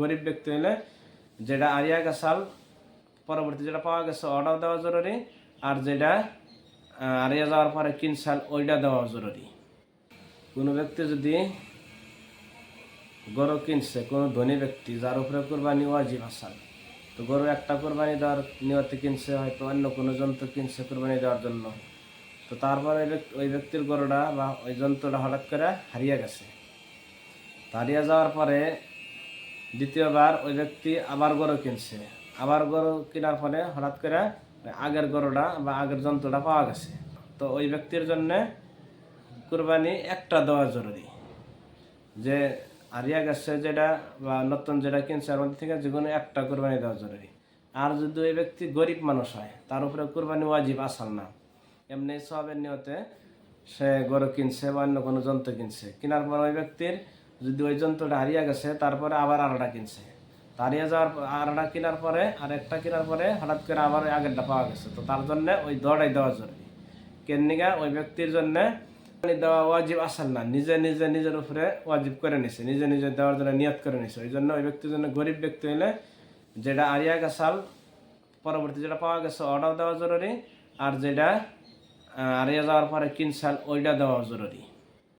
গরিব ব্যক্তি হইলে যেটা আরিয়া গেছাল, পরবর্তী যেটা পাওয়া গেছে অর্ডার দেওয়া জরুরি, আর যেটা আরিয়া যাওয়ার পরে কিনসাল ওইটা দেওয়া জরুরি। কোনো ব্যক্তি যদি গরু কিনছে, কোনো ধনী ব্যক্তি, যার উপরে কোরবানি ওয়াজিব আসাল, তো গরু একটা কোরবানি দেওয়ার নিয়তে কিনছে, হয়তো অন্য কোনো যন্ত্র কিনছে কোরবানি দেওয়ার জন্য, তো তারপরে ওই ব্যক্তি- ওই ব্যক্তির গরুটা বা ওই যন্ত্রটা হঠাৎ করে হারিয়ে গেছে। হারিয়ে যাওয়ার পরে দ্বিতীয়বার ওই ব্যক্তি আবার গরু কিনছে। আবার গরু কেনার ফলে হঠাৎ করে আগের গরুটা বা আগের যন্ত্রটা পাওয়া গেছে। তো ওই ব্যক্তির জন্যে কুরবানি একটা দেওয়া জরুরি। যে হারিয়া গেছে যেটা বা নতুন যেটা কিনছে মধ্যে থেকে যে কোনো একটা কোরবানি দেওয়া জরুরি। আর যদি ওই ব্যক্তি গরিব মানুষ হয়, তার উপরে কোরবানি ওয়াজিব আসাল না। এমনি সবের নিয়তে সে গরু কিনছে বা অন্য কোনো যন্ত্র কিনছে। কেনার পর ওই ব্যক্তির যদি ওই যন্ত্রটা হারিয়ে গেছে তারপরে আবার আরেকটা কিনছে। হারিয়ে যাওয়ার আরেকটা কেনার পরে আর একটা কেনার পরে হঠাৎ করে আবার আগেরটা পাওয়া গেছে। তো তার জন্য ওই দড়াই দেওয়া জরুরি। কেননিকা ওই ব্যক্তির জন্য দেওয়া ওয়াজিব আসাল না। নিজে নিজে নিজের উপরে ওয়াজিব করে নিছে নিজে নিজে দেওয়ার জন্য নিয়ত করে নিছে। ওই জন্য ওই ব্যক্তির জন্য গরিব ব্যক্তি হইলে যেটা আরিয়া গেছাল পরবর্তী যেটা পাওয়া গেছে অর্ডার দেওয়া জরুরি আর যেটা আহ, হারিয়ে যাওয়ার পরে কিনসাল ওইটা দেওয়া জরুরি।